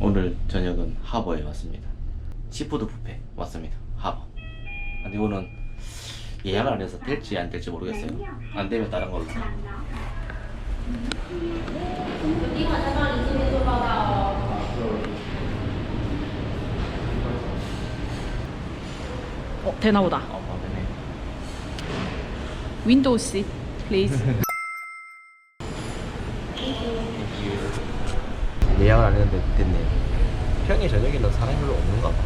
오늘 저녁은 하버에 왔습니다. 치푸드 뷔페 왔습니다. 하버. 근데 이거는 예약을 안 해서 될지 안 될지 모르겠어요. 안 되면 다른 걸로. 어, 되나 보다. 어, 네. 윈도우 C, please. 예약을 안 했는데 됐네요. 평일 저녁에는 사람이 별로 없는가 봐.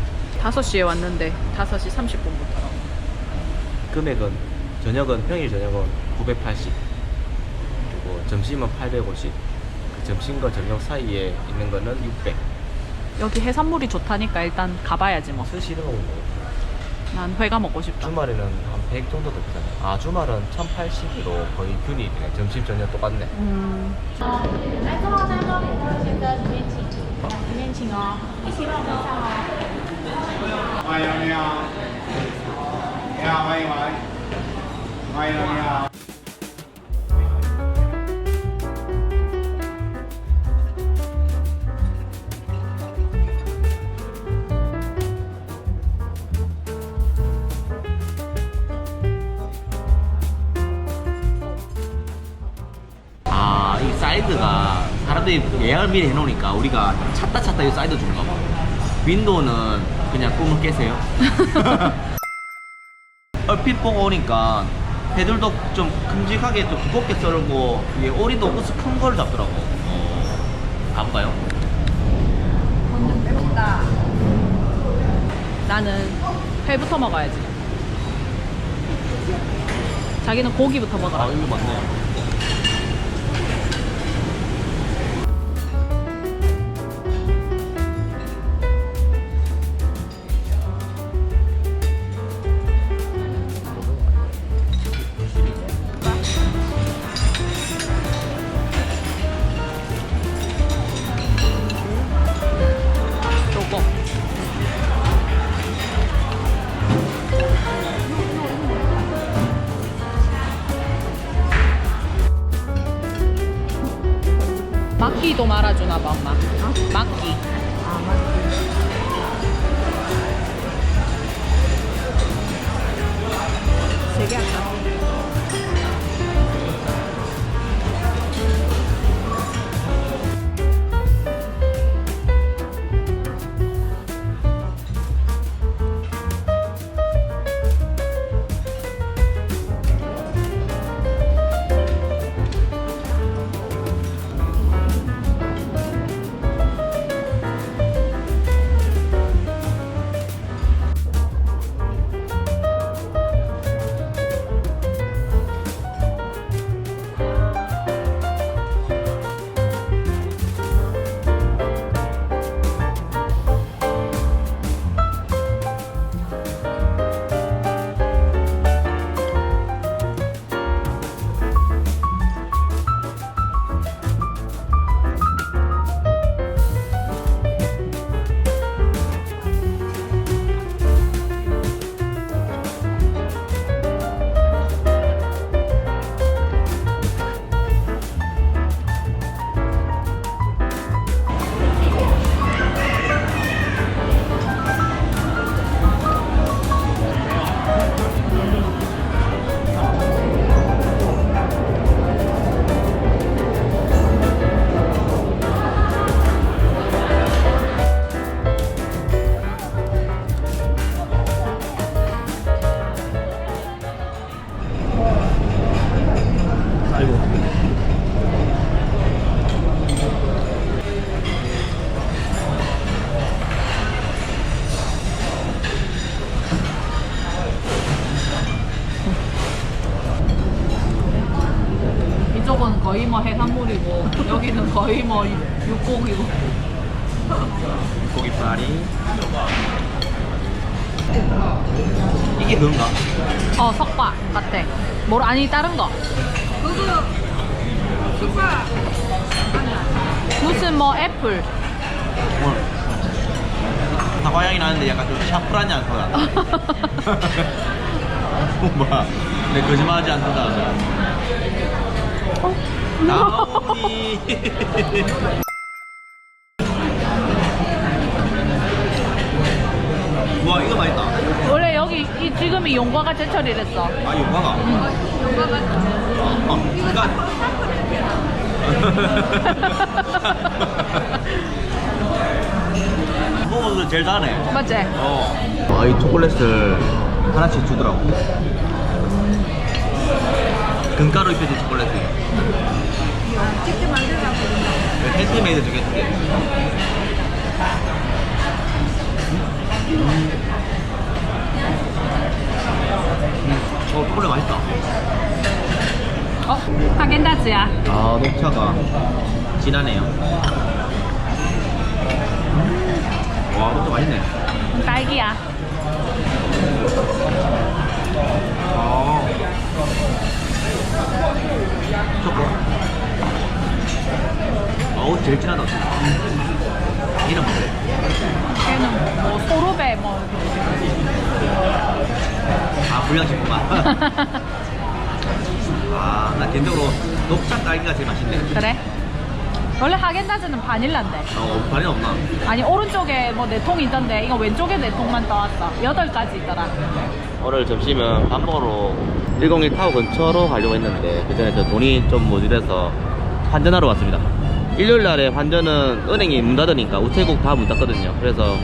5시에 왔는데 5시 30분부터. 금액은 저녁은 평일 저녁은 980 그리고 점심은 850 그 점심과 저녁 사이에 있는 거는 600 여기 해산물이 좋다니까 일단 가봐야지 뭐. 스시로 난 회가 먹고 싶다. 주말에는 한 100 정도 더 비싸네 아 주말은 1080으로 거의 균일이네 점심 저녁 똑같네. 음, 来， 사이드가 사람들이 예약을 미리 해놓으니까 우리가 찾다 찾다 이 사이드 주는가 봐 윈도우는 그냥 꿈을 깨세요 얼핏 보고 오니까 배들도 좀 큼직하게 좀 두껍게 썰고 위에 오리도 우스 큰 걸 잡더라고 어, 가볼까요? 나는 회부터 먹어야지. 자기는 고기부터 먹어라. 아 이거 맞네 아니 다른 거 그거 축하 무슨 뭐 애플 다 과향이 나는데 약간 좀 샤프한 향도 나. 뭐야? 내 거짓말하지 않는다. 어? 나오니. 와 이거 맛있다. 원래 여기 이, 지금이 용과가 제철이랬어. 아 용과가. 응. 그러니까 먹어도 제일 다네. 맞지? 어. 아, 이 초콜릿을 하나씩 주더라고. 금가루 입혀진 초콜릿. 직접 만들라고. 핸드메이드 주겠지. 음, 어, 초콜릿 맛있다. 어? 하겐다즈야. 아, 녹차가 진하네요. 와, 녹차 맛있네. 딸기야. 아. 초코. 어우, 제일 진하다. 이름 뭐래? 걔는 뭐 소르베 뭐. 아, 불량식품만. 아, 나 개인적으로 녹차 딸기가 제일 맛있네. 그래? 원래 하겐다즈는 바닐라인데. 어, 반이 없나? 아니 오른쪽에 뭐 네 통 있던데 이거 왼쪽에 네 통만 떠왔어. 여덟 가지 있더라. 오늘 점심은 밥 먹으러 101 타워 근처로 가려고 했는데 그 전에 저 돈이 좀 모자라서 환전하러 왔습니다. 일요일 날에 환전은 은행이 문 닫으니까 우체국 다 문 닫거든요. 그래서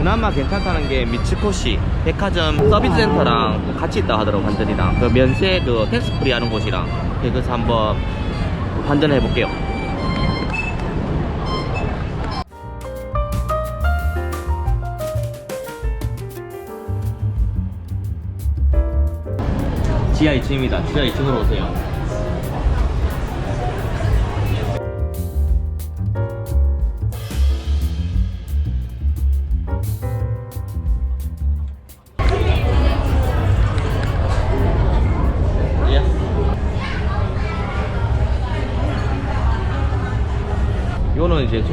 그나마 괜찮다는 게 미츠코시 백화점 서비스 센터랑 같이 있다 하더라고 환전이랑 그 면세 그 텍스 프리 하는 곳이랑 그래서 한번 환전해 볼게요. 지하 2층입니다. 지하 2층으로 오세요.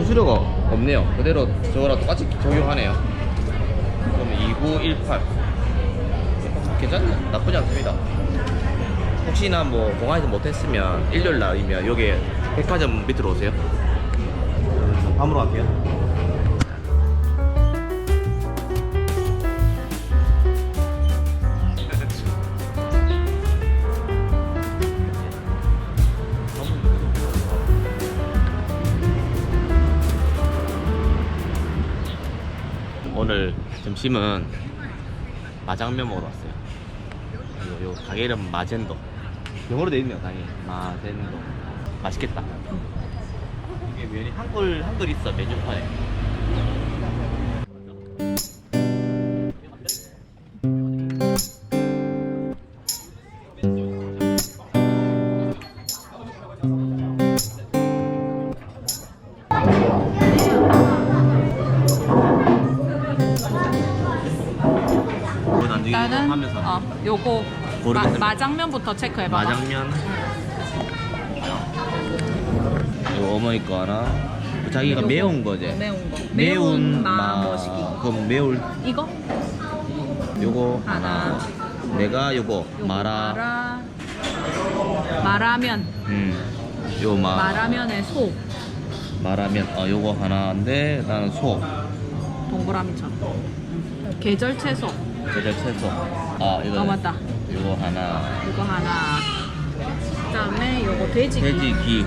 수수료가 없네요. 그대로 저거랑 똑같이 적용하네요. 그럼 2918. 괜찮네. 나쁘지 않습니다. 혹시나 뭐 공항에서 못했으면 일요일 날이면 여기 백화점 밑으로 오세요. 그럼 밤으로 갈게요. 오늘 점심은 마장면 먹으러 왔어요. 요, 요 가게 이름 마젠도. 영어로 돼 있네요, 당연히. 마젠도. 맛있겠다. 이게 면이 한글 한글 있어 메뉴판에. 요거 마. 마장면부터 체크해봐. 마장면 이거 어머니 거 하나 그 자기가 요거. 매운 거지 매운 거. 매운 마머시기. 그럼 매울 이거? 요거 하나, 하나. 내가 요거 요거 마라 마라. 마라면. 음요 마 마라면에 소. 마라면 어 요거 하나인데 나는 소 동그라미처럼. 계절 채소. 계절 채소 아 이거 어 맞다. 요거 하나 이거 하나. 그다음에 요거 돼지. 돼지 귀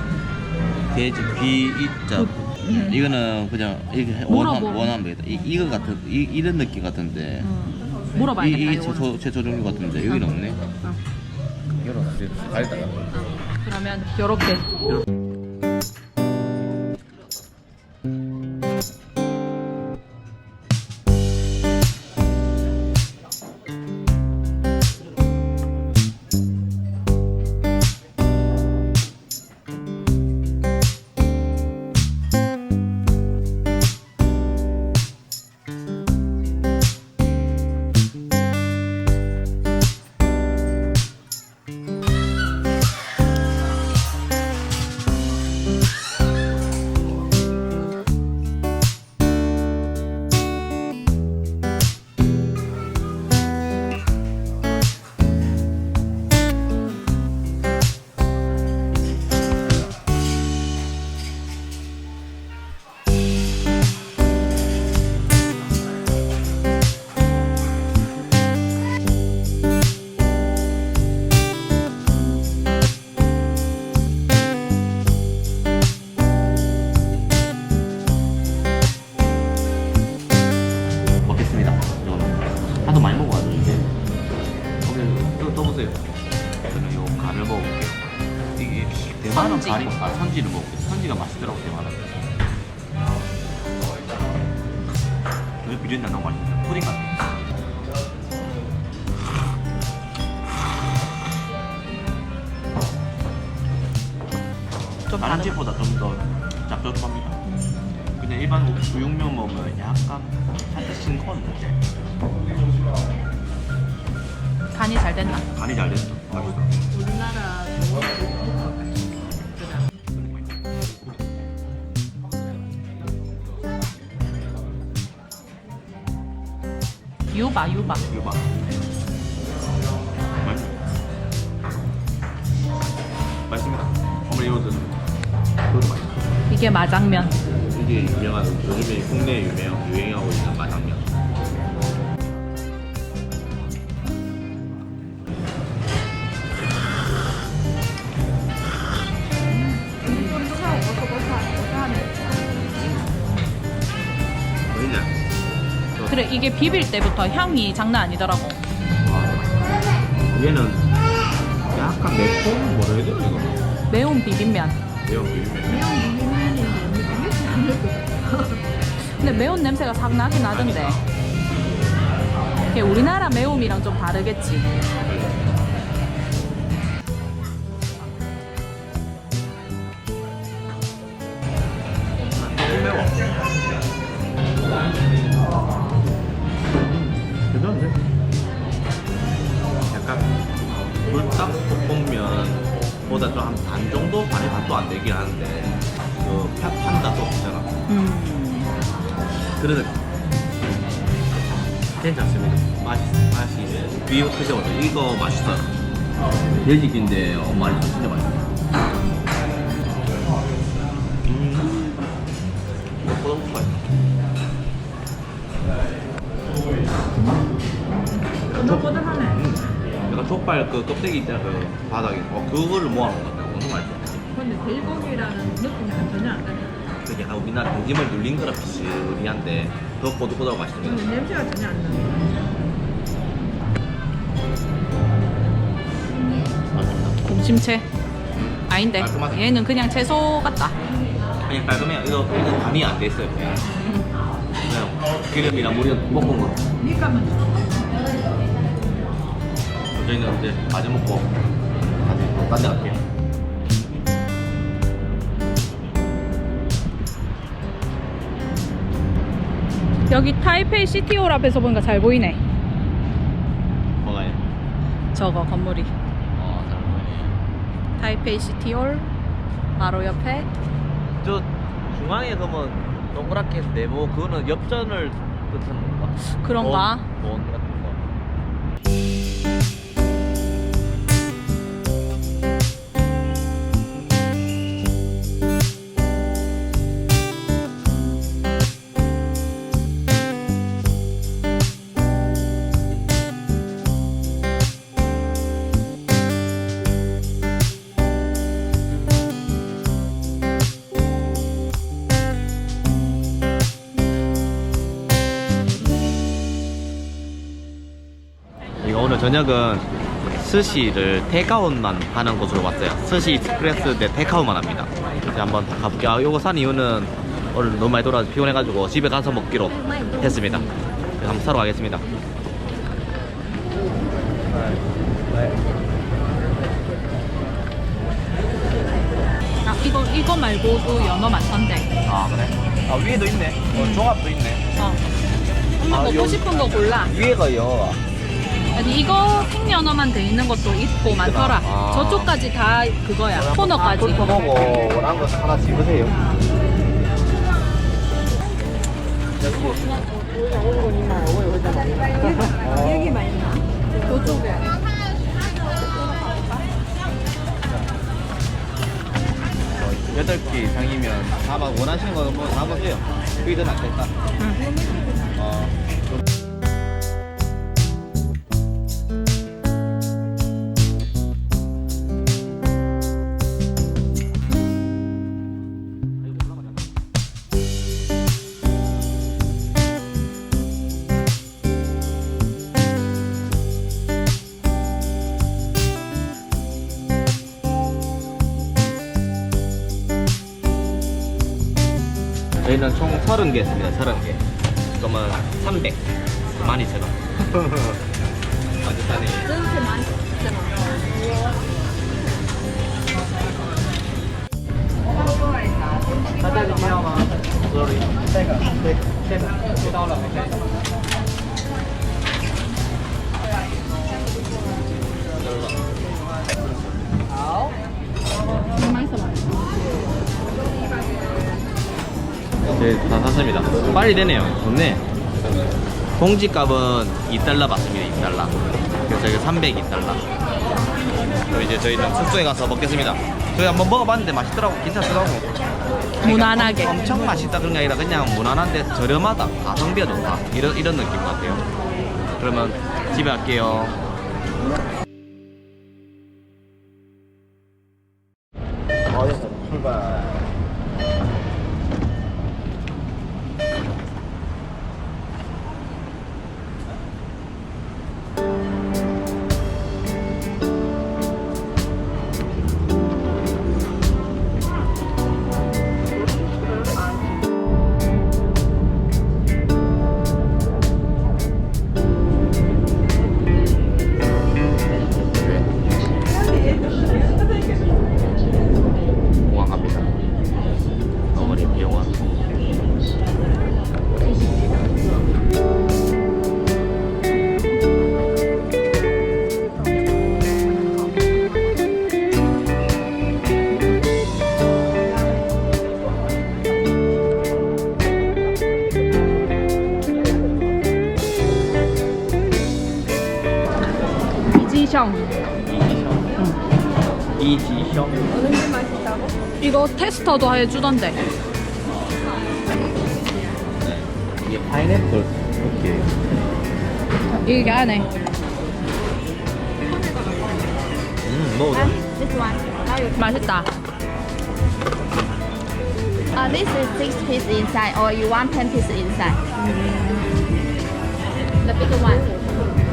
돼지 귀 있자 음. 이거는 그냥 이게 원함 원함 되겠다 이 이거 같은 이 이런 느낌 같은데 음, 이, 물어봐야겠다. 이 이거는. 채소 채소 종류 같은데 여기는 어. 없네 어, 이거는 가리다가 어. 그러면 요렇게. 고기가 간이 잘 됐나? 간이 잘 됐어. 맛있어. 우리나라 유바 유바 이거 봐. 맛있습니다. 어머니 이거 드세요. 이것도 맛있어. 이게 마장면 이게 유명한 요즘에 국내에 유명 유행하고 있는 마장면. 맛있네. 그래 이게 비빌 때부터 향이 장난 아니더라고 얘는 약간 매콤 뭐라 해야 되나 이거? 매운 비빔면 매운 비빔면. 근데 매운 냄새가 싹 나긴 나던데 이게 우리나라 매움이랑 좀 다르겠지 한 반 정도? 반의 반도 안 되긴 하는데 그 파- 판다 소스잖아 음. 그래서 괜찮습니다. 맛이 맛이 비교 크죠 이거 맛있어요. 돼지기인데 어, 맛이 진짜 맛있어요. 음. 이거 포도국 맛있어 꼬들꼬들하네. 음. 약간 족발 그 껍데기 있잖아 그 바닥에. 어 그거를 모아놓은 것 같아 엄청 맛있어 근데 돼지고기라는 느낌이 전혀 안 나네 그 약간 우리나라 돼지말 눌린 거랑 비슷한데 더 꼬들꼬들하고 맛있습니다 냄새가 전혀 안 나네 맛있습니다 공심채 아닌데. 깔끔하지? 얘는 그냥 채소 같다. 그냥 깔끔해요. 이거, 이거 간이 안 돼 있어요 그냥. 그냥 기름이랑 물이랑 볶은 거. 저희는 이제 마저 먹고 다시 또딴데 갈게요 여기 타이페이 시티홀 앞에서 보니까 잘 보이네 뭐가요? 저거 건물이 어, 잘 보이네 타이페이 시티홀 바로 옆에 저 중앙에 그러면 동그랗게 네모 그거는 엽전을 뜻하는 건가? 그런가? 원, 원 저녁은 스시를 테이크아웃만 하는 곳으로 왔어요. 스시 익스프레스 대 테이크아웃만 합니다. 이제 한번 가볼게요. 아, 이거 산 이유는 오늘 너무 많이 돌아서 피곤해가지고 집에 가서 먹기로 했습니다. 한번 사러 가겠습니다. 아 이거 이거 말고도 연어 많던데 아 그래? 아 위에도 있네. 어, 종합도 있네. 어 엄마 아, 먹고 여기- 싶은 거 골라 위에가 여. 아니 이거 생연어만 돼 있는 것도 있고 많더라 아. 저쪽까지 다 그거야 코너까지 보고 원하는 거 하나 집으세요. 저쪽에 여덟 개 이상이면 다막 원하시는 거뭐다 보세요. 위든 안 됐다. 어. 30개 했습니다. 30개. 그러면 300. 12,000원. 8이 되네요. 좋네. 공지값은 2달러 받습니다. 2달러. 그래서 이게 300 2달러. 그럼 이제 저희는 숙소에 가서 먹겠습니다. 저희 한번 먹어봤는데 맛있더라고. 괜찮더라고. 그러니까 무난하게. 엄, 엄청 맛있다 그런 게 아니라 그냥 무난한데 저렴하다. 가성비가 좋다. 이런, 이런 느낌 같아요. 그러면 집에 갈게요. 테스터도 해주던데. 이게 파인애플. 이렇게. 이게 안에. 음, you 맛있다. Uh, this is six piece inside, or you want ten piece inside. The bigger one.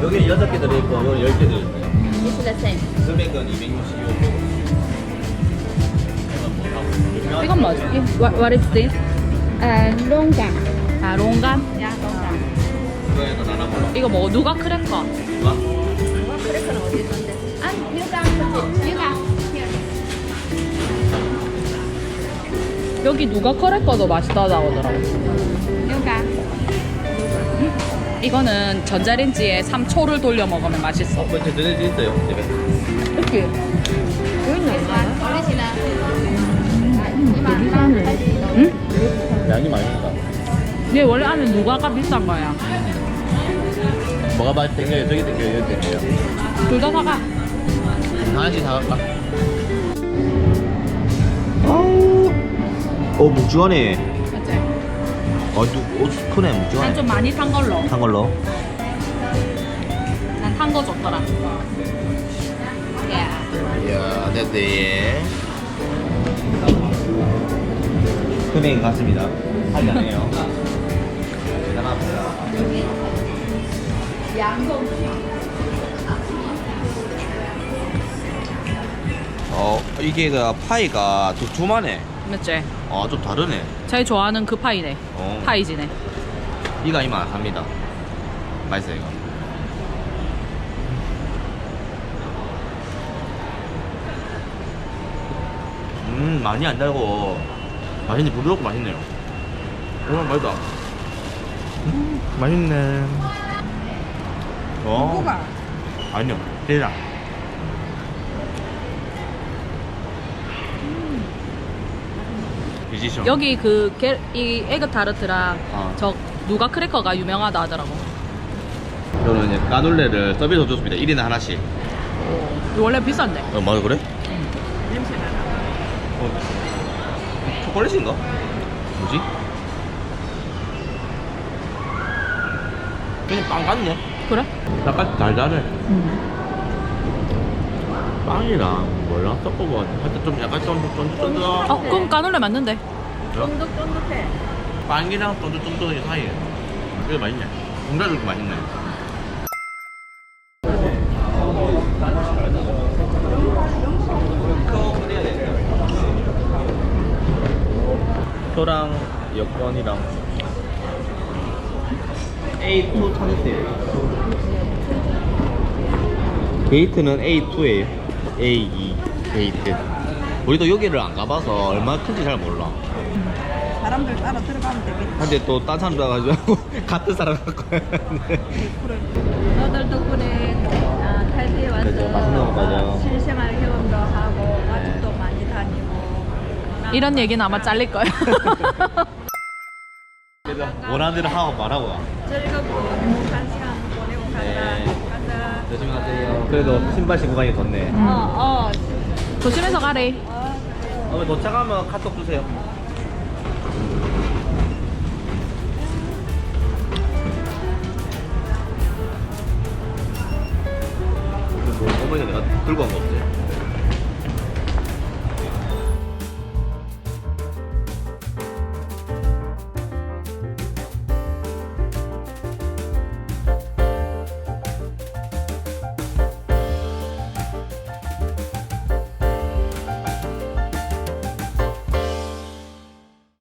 여기 여섯 개 들어있고, 여기 열개 들어있어요. It's the same. 금액은 266. 이건 뭐지? What, what is this? Longan. 아, longan. 이거에도 나눠 먹어. 이거 뭐, 누가 크래커? And you got you got here. 여기 누가 크래커도 맛있다고 하더라고. Got. 이거는 전자레인지에 3초를 돌려 먹으면 맛있어. 어, 제 너네 있어요, 집에. 이렇게. Original. 이만 응? 양이 많이 있다. 얘 원래 안에 누가가 비싼 거야. 뭐가 많이 땡겨요? 저기 땡겨요, 여기 땡겨요. 둘 다 사가. 하나씩 사갈까? 아우. 어, 묵직하네. 맞지? 어, 누, 옷 크네, 난 묵직하네. 좀 많이 탄 걸로. 한 걸로. 난 탄 거 좋더라. Yeah. 이야, 됐네. 금액 같습니다. 하지 않아요. 대단합니다. 어, 이게 그 파이가 두툼하네. 맞지? 아, 좀 다르네. 제일 좋아하는 그 파이네. 어. 파이지네. 이가 이만 삽니다. 맛있어요, 이거. 음, 많이 안 달고 맛있네, 부드럽고 맛있네요. 오, 맛있다. 음, 맛있네. 어. 누구가? 아니요, 대장. 이지쇼. 여기 그, 게, 이 에그 타르트랑 어. 저 누가 크래커가 유명하다 하더라고. 저는 이제 까놀레를 서비스로 줬습니다. 1인에 하나씩. 원래 비싼데. 어, 맞아, 그래? 어, 초콜릿인가? 뭐지? 그냥 빵 같네. 그래? 약간 달달해. 응. 빵이랑 뭐랑 섞어봐. 하여튼 좀 약간 쫀득쫀득쫀득. 어, 그럼 까놀레 맞는데? 쫀득쫀득해. 빵이랑 쫀득쫀득이 사이에. 이게 맛있네. 이렇게 맛있네. 표랑 여권이랑 A2 찾으세요. 게이트는 A2에요. A2 게이트. 우리도 여기를 안 가봐서 얼마나 큰지 잘 몰라. 사람들 따라 들어가면 되겠지. 근데 또 딴 사람 가가지고 같은 사람 갖고 너들 덕분에 아, 탈피에 와서 그죠, 맛있는 거 맞아요. 실생활 경험도 하고 가족도 많이 다니고 이런 얘기는 아마 잘릴 거야. 원하는 대로 하고 말하고 와. 즐겁고 행복한 시간 보내고 간다. 네. 간다. 조심히 가세요. 그래도 신발 신고 가기 좋네. 음. 어, 어. 조심해서 가래. 어, 도착하면 카톡 주세요. 뭐 어머니 내가 들고 간 거 없지?